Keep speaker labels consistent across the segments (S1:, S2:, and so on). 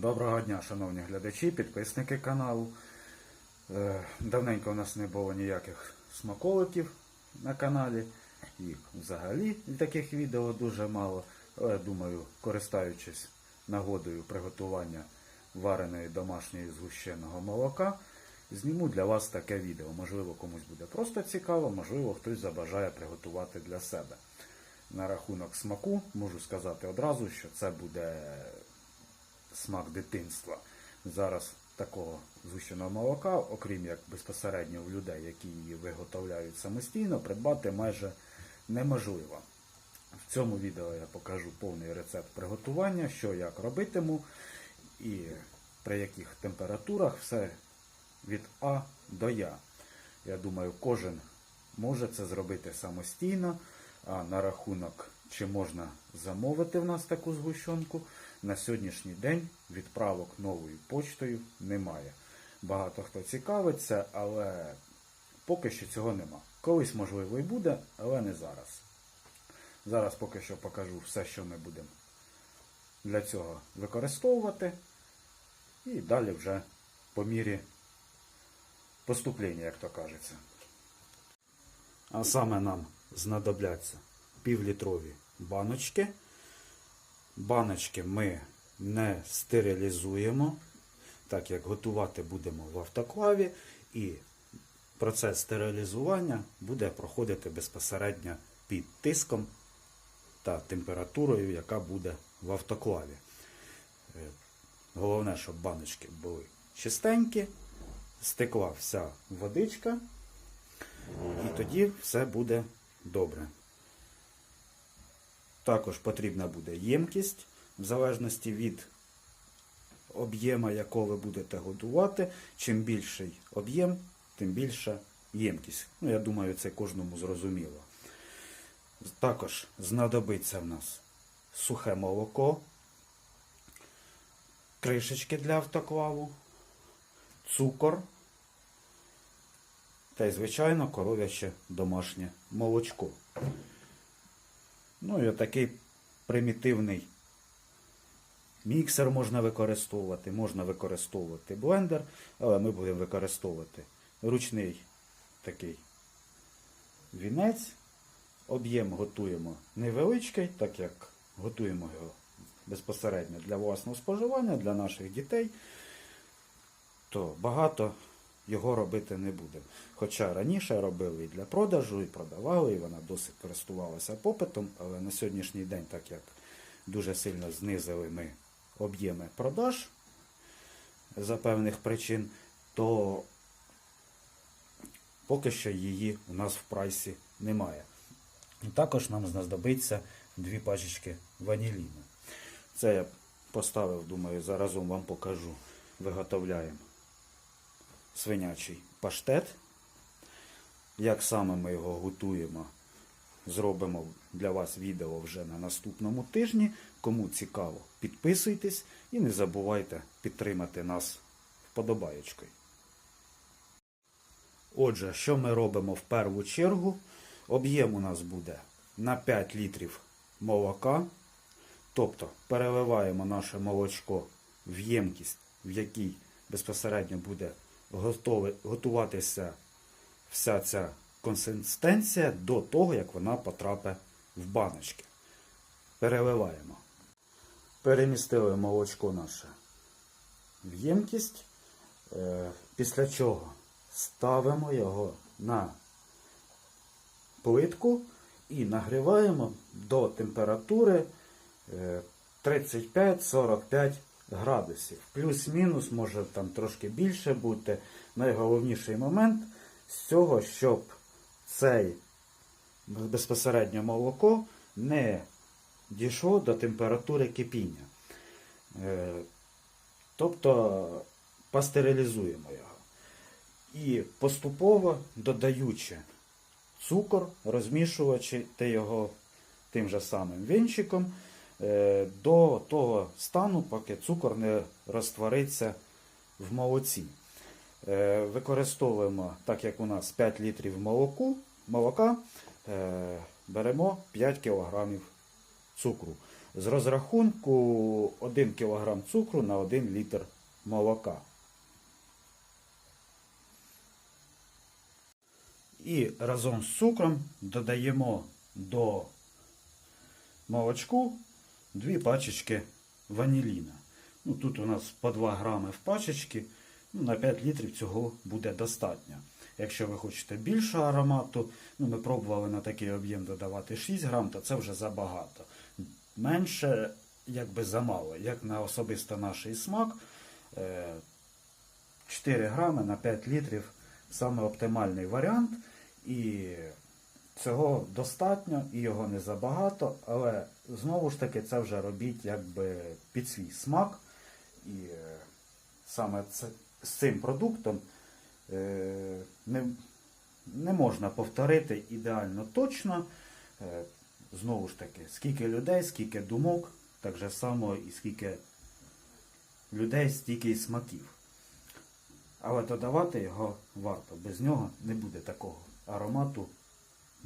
S1: Доброго дня, шановні глядачі, підписники каналу. Е, Давненько у нас не було ніяких смаколиків на каналі. Їх взагалі таких відео дуже мало. Але думаю, користуючись нагодою приготування вареної домашньої згущеного молока, зніму для вас таке відео. Можливо, комусь буде просто цікаво, можливо, хтось забажає приготувати для себе. На рахунок смаку можу сказати одразу, що це буде смак дитинства. Зараз такого згущеного молока, окрім як безпосередньо у людей, які її виготовляють самостійно, придбати майже неможливо. В цьому відео я покажу повний рецепт приготування, що як робитиму і при яких температурах все від А до Я. Я думаю, кожен може це зробити самостійно. А на рахунок, чи можна замовити в нас таку згущенку, на сьогоднішній день відправок новою почтою немає. Багато хто цікавиться, але поки що цього нема. Колись, можливо, і буде, але не зараз. Зараз поки що покажу все, що ми будемо для цього використовувати. І далі вже по мірі поступлення, як то кажеться. А саме нам знадобляться півлітрові баночки. Баночки ми не стерилізуємо, так як готувати будемо в автоклаві, і процес стерилізування буде проходити безпосередньо під тиском та температурою, яка буде в автоклаві. Е, Головне, щоб баночки були чистенькі, стекла вся водичка, і тоді все буде добре. Також потрібна буде ємкість, в залежності від об'єма, якого ви будете готувати. Чим більший об'єм, тим більша ємкість. Ну, я думаю, це кожному зрозуміло. Також знадобиться в нас сухе молоко, кришечки для автоклаву, цукор та й, звичайно, коров'яче домашнє молочко. Ну і такий примітивний міксер можна використовувати, можна використовувати блендер, але ми будемо використовувати ручний такий вінець. Об'єм готуємо невеличкий, так як готуємо його безпосередньо для власного споживання, для наших дітей, то багато його робити не будемо. Хоча раніше робили і для продажу, і продавали, і вона досить користувалася попитом, але на сьогоднішній день, так як дуже сильно знизили ми об'єми продаж за певних причин, то поки що її у нас в прайсі немає. І також нам знадобиться дві пачечки ваніліну. Це я поставив, думаю, заразом вам покажу. Виготовляємо свинячий паштет. Як саме ми його готуємо, зробимо для вас відео вже на наступному тижні. Кому цікаво, підписуйтесь і не забувайте підтримати нас вподобаєчкою. Отже, що ми робимо в першу чергу? Об'єм у нас буде на 5 літрів молока. Тобто переливаємо наше молочко в ємкість, в якій безпосередньо буде готуватися вся ця консистенція до того, як вона потрапить в баночки. Переливаємо. Перемістили молочко наше в ємкість, е, після чого ставимо його на плитку і нагріваємо до температури е, 35-45 градусів. Плюс-мінус, може там трошки більше бути. Найголовніший момент з цього, щоб цей безпосередньо молоко не дійшло до температури кипіння. Е, Тобто пастерилізуємо його. І поступово додаючи цукор, розмішуючи його тим же самим вінчиком до того стану, поки цукор не розтвориться в молоці. Е, Використовуємо, так як у нас 5 літрів молоку, молока, е, беремо 5 кг цукру. з розрахунку 1 кг цукру на 1 літр молока. І разом з цукром додаємо до молочку дві пачечки ваніліна. Ну, тут у нас по 2 грами в пачечці, ну, на 5 літрів цього буде достатньо. Якщо ви хочете більше аромату, ну, ми пробували на такий об'єм додавати 6 грам, то це вже забагато. Менше, якби замало, як на особисто наш смак. е, 4 грами на 5 літрів саме оптимальний варіант. І цього достатньо, і його не забагато, але знову ж таки це вже робіть якби під свій смак. І е, саме це, з цим продуктом е, не, не можна повторити ідеально точно. Е, знову ж таки, скільки людей, скільки думок, так же само і скільки людей, стільки і смаків. Але додавати його варто. Без нього не буде такого аромату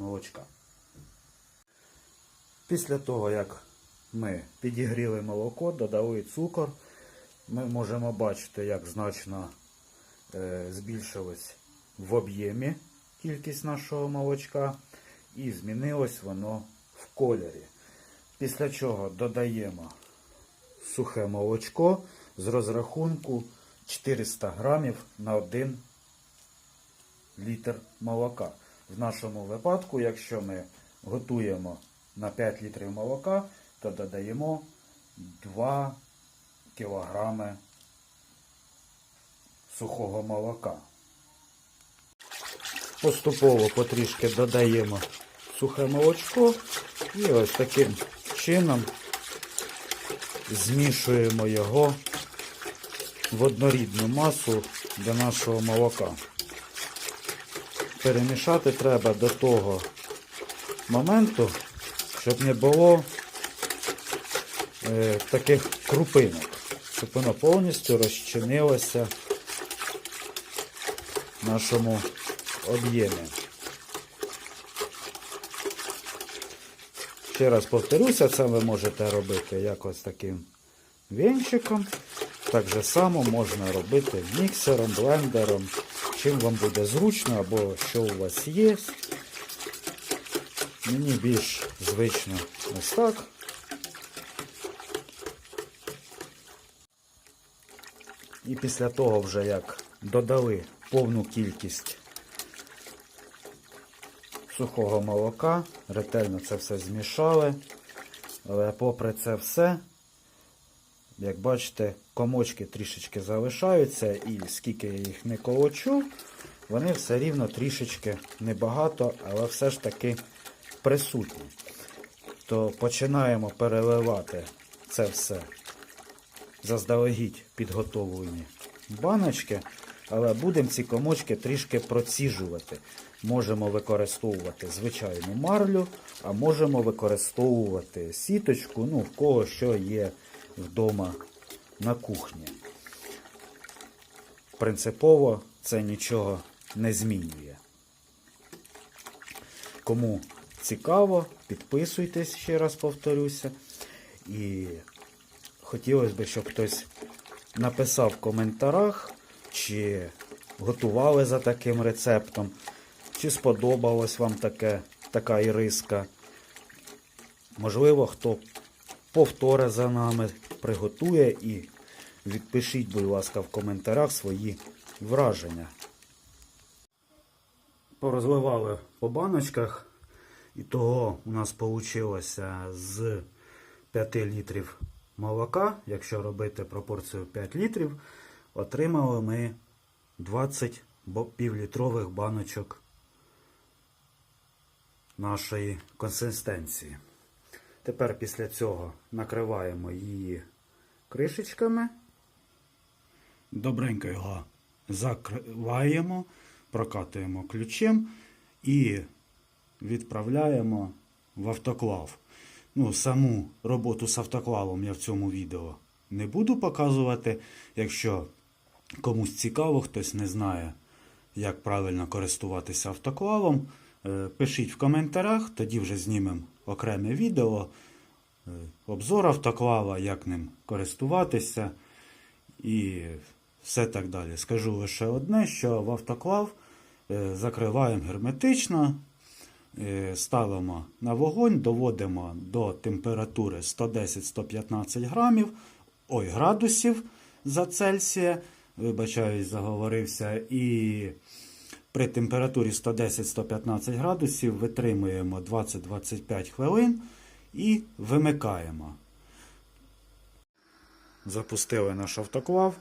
S1: молочка. Після того, як ми підігріли молоко, додали цукор, ми можемо бачити, як значно е, збільшилось в об'ємі кількість нашого молочка і змінилось воно в кольорі. Після чого додаємо сухе молочко з розрахунку 400 грамів на 1 літр молока. В нашому випадку, якщо ми готуємо на 5 літрів молока, то додаємо 2 кілограми сухого молока. Поступово потрішки додаємо сухе молочко і ось таким чином змішуємо його в однорідну масу до нашого молока. Перемішати треба до того моменту, щоб не було е, таких крупинок, щоб воно повністю розчинилося в нашому об'ємі. Ще раз повторюся, це ви можете робити якось таким вінчиком. Так же само можна робити міксером, блендером, чим вам буде зручно або що у вас є. Мені більш звично ось так. І після того вже як додали повну кількість сухого молока, ретельно це все змішали. Але попри це все, як бачите, комочки трішечки залишаються, і скільки я їх не колочу, вони все рівно трішечки небагато, але все ж таки присутні. То починаємо переливати це все заздалегідь підготовлені баночки, але будемо ці комочки трішки проціжувати. Можемо використовувати звичайну марлю, а можемо використовувати сіточку, ну, в кого що є вдома на кухні. Принципово це нічого не змінює. Кому цікаво, підписуйтесь, ще раз повторюся. І хотілося б, щоб хтось написав в коментарях, чи готували за таким рецептом, чи сподобалось вам таке, така іриска. Можливо, хто повторить за нами, приготує і відпишіть, будь ласка, в коментарях свої враження. Порозливали по баночках, і того у нас вийшло з 5 літрів молока, якщо робити пропорцію 5 літрів, отримали ми 20 півлітрових баночок нашої консистенції. Тепер після цього накриваємо її кришечками. Добренько його закриваємо, прокатуємо ключем і відправляємо в автоклав. Ну, саму роботу з автоклавом я в цьому відео не буду показувати. Якщо комусь цікаво, хтось не знає, як правильно користуватися автоклавом, пишіть в коментарях, тоді вже знімемо окреме відео е, обзор автоклава, як ним користуватися і все так далі. Скажу лише одне, що в автоклав е, закриваємо герметично, е, ставимо на вогонь, доводимо до температури 110-115 грамів, ой, градусів за Цельсія. Вибачаюсь, заговорився. І при температурі 110-115 градусів витримуємо 20-25 хвилин і вимикаємо. Запустили наш автоклав.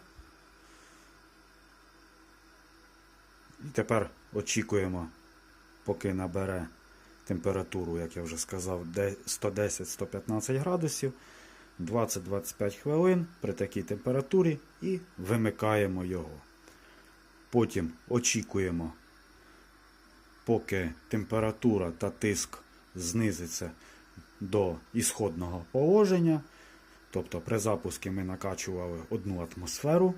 S1: І тепер очікуємо, поки набере температуру, як я вже сказав, 110-115 градусів. 20-25 хвилин при такій температурі і вимикаємо його. Потім очікуємо, поки температура та тиск знизиться до ісходного положення. Тобто при запуску ми накачували одну атмосферу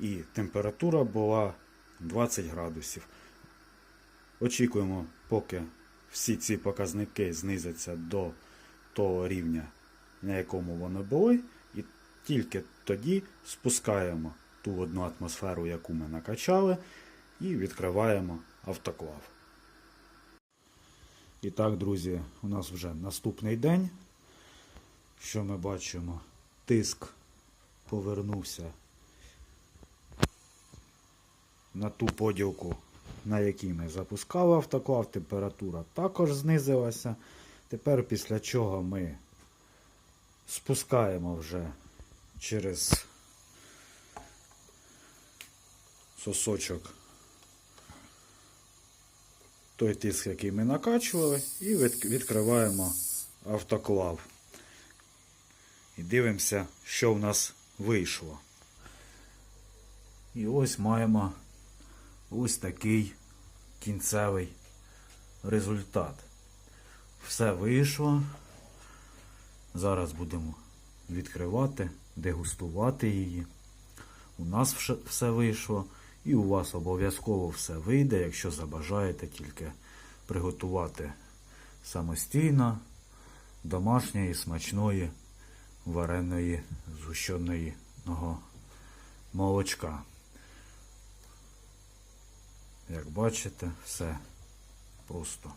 S1: і температура була 20 градусів. Очікуємо, поки всі ці показники знизяться до того рівня, на якому вони були, і тільки тоді спускаємо ту одну атмосферу, яку ми накачали, і відкриваємо автоклав. І так, друзі, у нас вже наступний день. Що ми бачимо? Тиск повернувся на ту поділку, на якій ми запускали автоклав. Температура також знизилася. Тепер після чого ми спускаємо вже через сосочок той тиск, який ми накачували, і відкриваємо автоклав. І дивимося, що в нас вийшло. І ось маємо ось такий кінцевий результат. Все вийшло. Зараз будемо відкривати, дегустувати її. У нас все вийшло. І у вас обов'язково все вийде, якщо забажаєте тільки приготувати самостійно домашньої смачної вареної згущеного молочка. Як бачите, все просто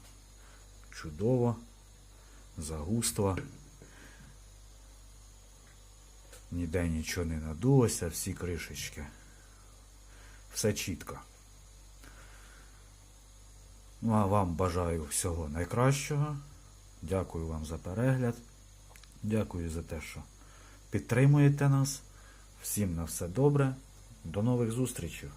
S1: чудово, загустло. Ніде нічого не надулося, всі кришечки. Все чітко. Ну а вам бажаю всього найкращого. Дякую вам за перегляд. Дякую за те, що підтримуєте нас. Всім на все добре. До нових зустрічей.